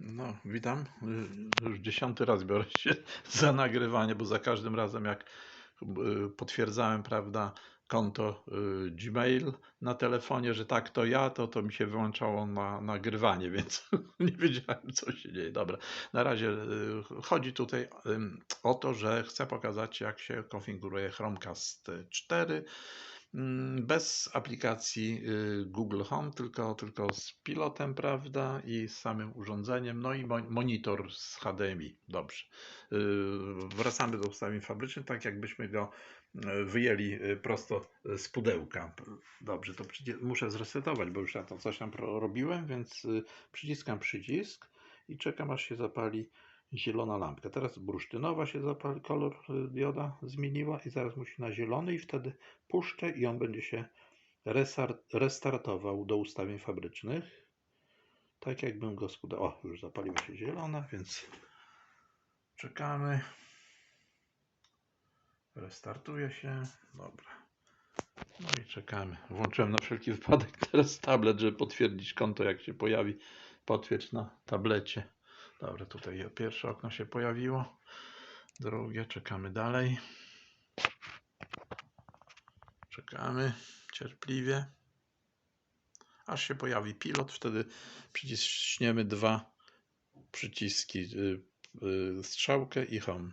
No, witam. Już dziesiąty raz biorę się za nagrywanie, bo za każdym razem jak y, potwierdzałem, prawda, konto y, Gmail na telefonie, że tak to ja, to to mi się wyłączało na nagrywanie, więc nie wiedziałem, co się dzieje. Dobra, na razie y, chodzi tutaj o to, że chcę pokazać, jak się konfiguruje Chromecast 4 mm, bez aplikacji y, Google Home, tylko, tylko z pilotem, prawda, i z samym urządzeniem, no i mo- monitor z HDMI. Dobrze. Y, Wracamy do ustawień fabrycznych, tak jakbyśmy go y, wyjęli prosto z pudełka. Dobrze, to muszę zresetować, bo już ja to coś tam robiłem, więc przyciskam przycisk i czekam aż się zapali zielona lampka. Teraz bursztynowa się zapali, kolor y, dioda zmieniła i zaraz musi na zielony i wtedy puszczę i on będzie się restartował do ustawień fabrycznych. Tak jakbym go skudał. O, już zapaliła się zielona, więc czekamy. Restartuje się. Dobra. No i czekamy. Włączyłem na wszelki wypadek teraz tablet, żeby potwierdzić konto, jak się pojawi. Potwierdź na tablecie. Dobra, tutaj pierwsze okno się pojawiło. Drugie, czekamy dalej. Czekamy cierpliwie. Aż się pojawi pilot, wtedy przyciśniemy dwa przyciski. y, y, Strzałkę i home.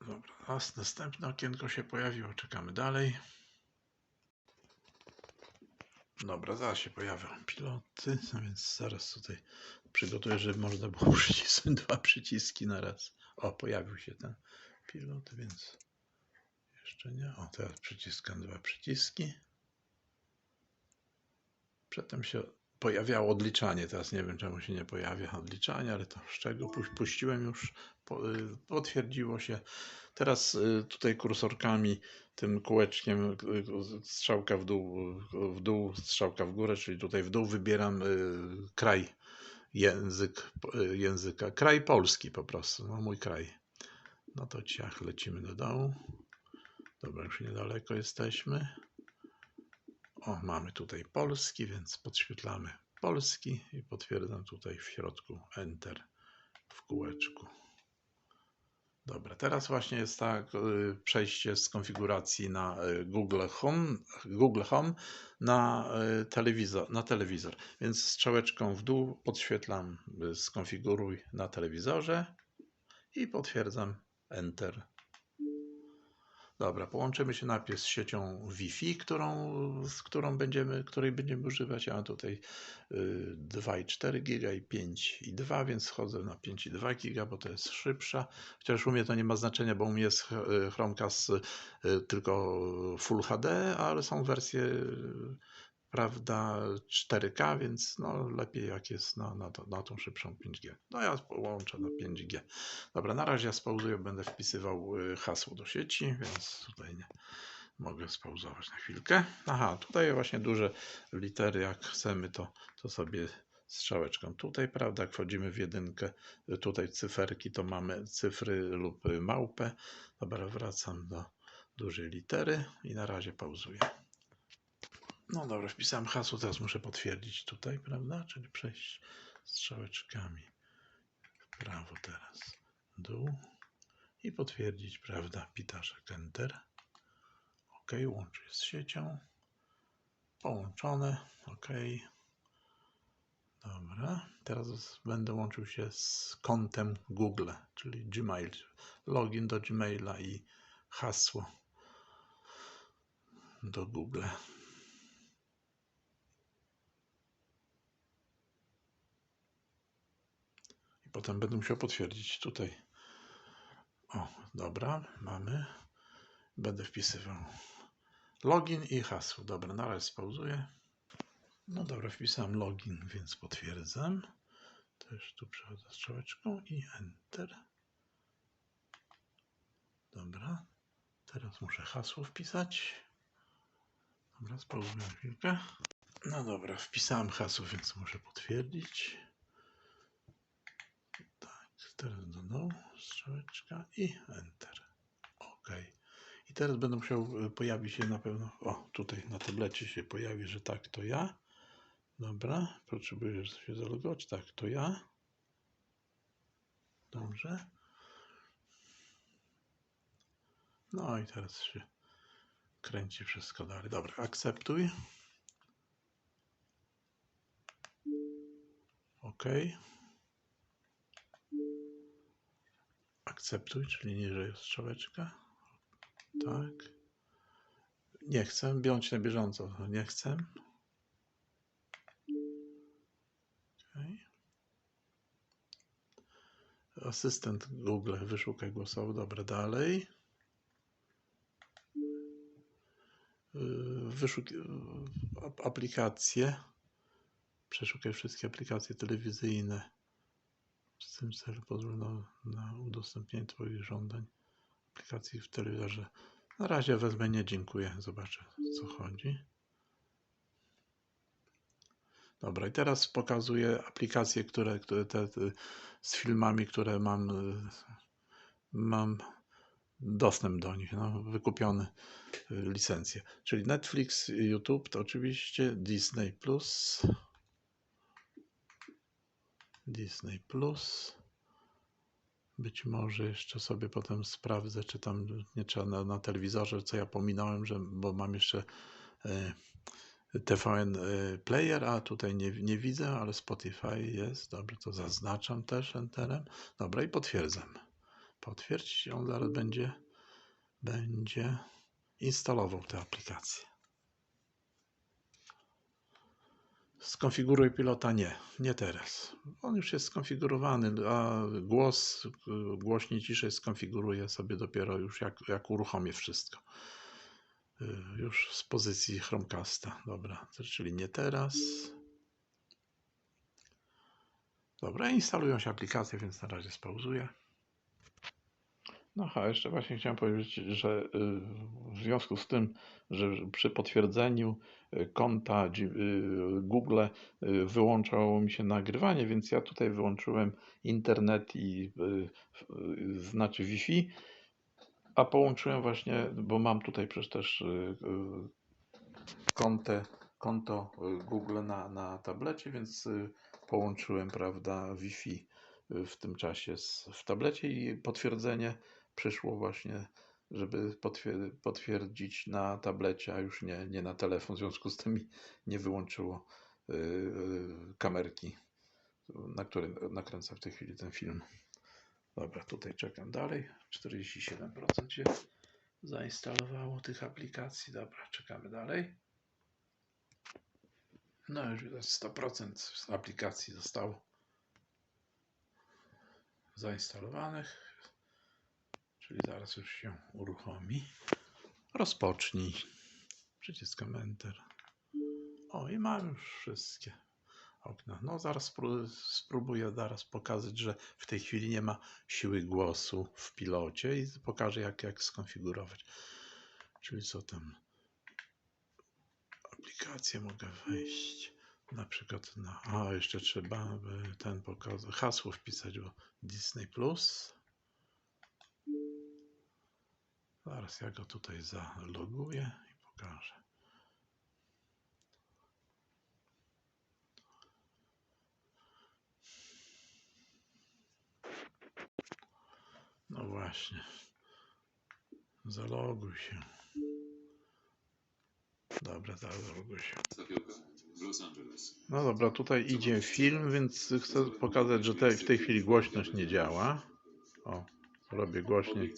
Dobra, następne okienko się pojawiło. Czekamy dalej. Dobra, zaraz się pojawią piloty, no więc zaraz tutaj przygotuję, żeby można było przycisnąć dwa przyciski na raz. O, pojawił się ten pilot, więc jeszcze nie. O, teraz przyciskam dwa przyciski. Przedtem się pojawiało odliczanie, teraz nie wiem czemu się nie pojawia odliczanie, ale to z czego Puś- puściłem już, potwierdziło się. Teraz y, tutaj kursorkami, tym kółeczkiem y, y, strzałka w dół, y, w dół, strzałka w górę, czyli tutaj w dół wybieram y, kraj, język, y, języka, kraj polski po prostu, no mój kraj. No to ciach, lecimy do dołu. Dobra, już niedaleko jesteśmy. O, mamy tutaj polski, więc podświetlamy polski i potwierdzam tutaj w środku Enter w kółeczku. Dobra, teraz właśnie jest tak y, przejście z konfiguracji na y, Google Home, Google Home na y, telewizor, na telewizor. Więc strzałeczką w dół podświetlam skonfiguruj na telewizorze i potwierdzam Enter. Dobra, połączymy się najpierw z siecią Wi-Fi, którą, z którą będziemy, której będziemy używać. Ja mam tutaj y, 2,4 giga i 5,2, więc schodzę na 5,2 giga, bo to jest szybsza. Chociaż u mnie to nie ma znaczenia, bo u mnie jest y, Chromecast y, tylko Full HD, ale są wersje y, prawda 4K, więc no lepiej jak jest na, na, to, na tą szybszą 5G. No ja połączę na 5G. Dobra, na razie ja spauzuję, będę wpisywał y, hasło do sieci, więc tutaj nie mogę spauzować na chwilkę. Aha, tutaj właśnie duże litery, jak chcemy, to, to sobie strzałeczką tutaj, prawda, jak wchodzimy w jedynkę, y, tutaj cyferki, to mamy cyfry lub y, małpę. Dobra, wracam do dużej litery i na razie pauzuję. No dobra, wpisałem hasło, teraz muszę potwierdzić tutaj, prawda, czyli przejść strzałeczkami w prawo teraz, dół i potwierdzić, prawda, pitaszek Enter. OK, łączy z siecią. Połączone, OK. Dobra, teraz będę łączył się z kontem Google, czyli Gmail. Login do Gmaila i hasło do Google. Potem będę musiał potwierdzić tutaj. O, dobra, mamy. Będę wpisywał login i hasło. Dobra, na razie spauzuję. No dobra, wpisałem login, więc potwierdzam. Też tu przechodzę strzałeczką i Enter. Dobra, teraz muszę hasło wpisać. Dobra, spauzuję chwilkę. No dobra, wpisałem hasło, więc muszę potwierdzić. Teraz do dołu, strzałeczka i Enter. OK. I teraz będę musiał, y, pojawi się na pewno, o tutaj na tablecie się pojawi, że tak, to ja. Dobra, potrzebuję się zalogować. Tak, to ja. Dobrze. No i teraz się kręci wszystko dalej. Dobra, akceptuj. OK. Akceptuj, czyli niżej jest strzałeczka. Tak. Nie chcę, bądź na bieżąco. Nie chcę. Okej. Asystent Google, wyszukaj głosowo. Dobra, dalej. Yy, Wyszuk ap- aplikacje. Przeszukaj wszystkie aplikacje telewizyjne. W tym celu pozwól na, udostępnienie Twoich żądań aplikacji w telewizorze. Na razie wezmę nie, dziękuję. Zobaczę, co chodzi. Dobra, i teraz pokazuję aplikacje, które, które te, te, z filmami, które mam, mam dostęp do nich, no, wykupione y, licencje. Czyli Netflix, YouTube to oczywiście Disney Plus. Disney Plus. Być może jeszcze sobie potem sprawdzę, czy tam nie trzeba na, na telewizorze, co ja pominąłem, że, bo mam jeszcze e, TVN e, Player, a tutaj nie, nie widzę, ale Spotify jest. Dobrze, to zaznaczam też Enterem. Dobra, i potwierdzam. Potwierdź, on zaraz będzie, będzie instalował tę aplikację. Skonfiguruj pilota nie, nie teraz. On już jest skonfigurowany, a głos, głośniej ciszej skonfiguruję sobie dopiero już jak, jak uruchomię wszystko. Y, Już z pozycji Chromecasta. Dobra, czyli nie teraz. Dobra, instalują się aplikacje, więc na razie spauzuję. No a jeszcze właśnie chciałem powiedzieć, że y, w związku z tym, że przy potwierdzeniu y, konta y, Google wyłączało mi się nagrywanie, więc ja tutaj wyłączyłem internet i znaczy Wi-Fi, a połączyłem właśnie, bo mam tutaj przecież też kontę, konto Google na, na tablecie, więc połączyłem, prawda, Wi-Fi w tym czasie z, w tablecie i potwierdzenie przyszło właśnie, żeby potwier- potwierdzić na tablecie, a już nie, nie na telefon. W związku z tym nie wyłączyło y, y, kamerki, na której nakręcam w tej chwili ten film. Dobra, tutaj czekam dalej. 47% się zainstalowało tych aplikacji. Dobra, czekamy dalej. No już widać 100% z aplikacji zostało zainstalowanych. Czyli zaraz już się uruchomi. Rozpocznij. Przyciskam Enter. O, i mam już wszystkie okna. No, zaraz spró- spróbuję zaraz pokazać, że w tej chwili nie ma siły głosu w pilocie i pokażę, jak, jak skonfigurować. Czyli co tam? Aplikację mogę wejść. Na przykład na. A, jeszcze trzeba ten pokazać. Hasło wpisać, bo Disney Plus. Zaraz ja go tutaj zaloguję i pokażę. No właśnie. Zaloguj się. Dobra, zaloguj się. No dobra, tutaj idzie film, więc chcę pokazać, że tej, w tej chwili głośność nie działa. O, robię głośniej,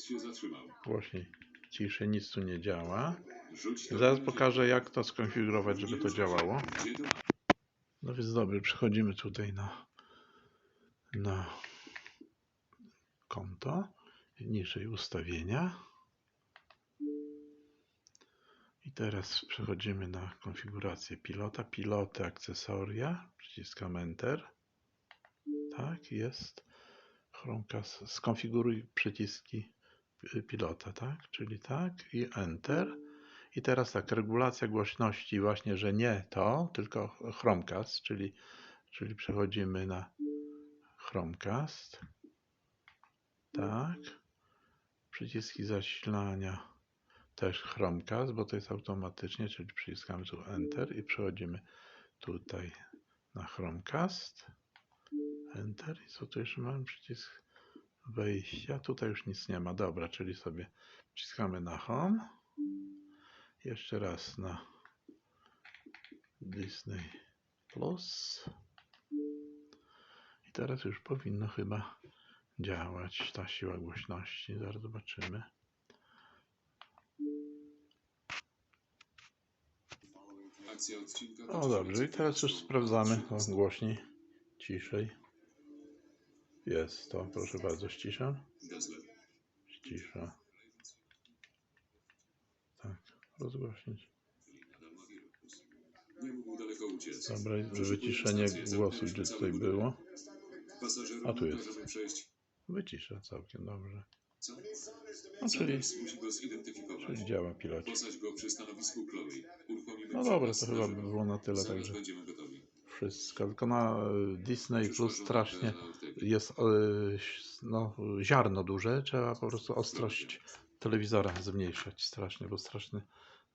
głośniej, ciszej, nic tu nie działa. Zaraz pokażę, jak to skonfigurować, żeby to działało. No więc dobrze, przechodzimy tutaj na, na konto, niżej ustawienia. I teraz przechodzimy na konfigurację pilota, piloty, akcesoria, przyciskam Enter. Tak, jest. Chromecast, skonfiguruj przyciski pi- pilota, tak, czyli tak i Enter. I teraz tak, regulacja głośności właśnie, że nie to, tylko Chromecast, czyli, czyli przechodzimy na Chromecast. Tak. Przyciski zasilania też Chromecast, bo to jest automatycznie, czyli przyciskamy tu Enter i przechodzimy tutaj na Chromecast. Enter. I co tu jeszcze mamy? Przycisk wejścia. Tutaj już nic nie ma. Dobra, czyli sobie wciskamy na Home. Jeszcze raz na Disney Plus. I teraz już powinno chyba działać ta siła głośności. Zaraz zobaczymy. O dobrze, i teraz już sprawdzamy o, głośniej, ciszej. Jest to, proszę bardzo, ściszam. Gazler. Cisza. Tak, rozgłośnić. Dobra, wyciszenie głosu, gdzie tutaj było. A tu jest. Wycisza całkiem dobrze. No, czyli, czyli działa. Uruchomimy No dobra, to chyba by było na tyle, także. Wszystko. Tylko na e, Disney Plus strasznie jest e, no, ziarno duże. Trzeba po prostu ostrość telewizora zmniejszać strasznie, bo strasznie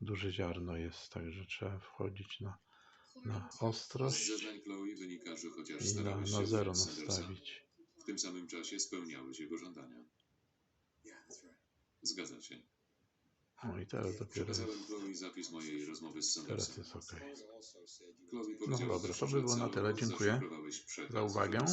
duże ziarno jest, także trzeba wchodzić na, na ostrość i na, na zero nastawić. w tym samym czasie spełniałeś jego żądania. Zgadza się. No i teraz dopiero Przekazałem jest, Chloe zapis mojej rozmowy z teraz jest ok. No dobra, to by było na tyle. Dziękuję za uwagę.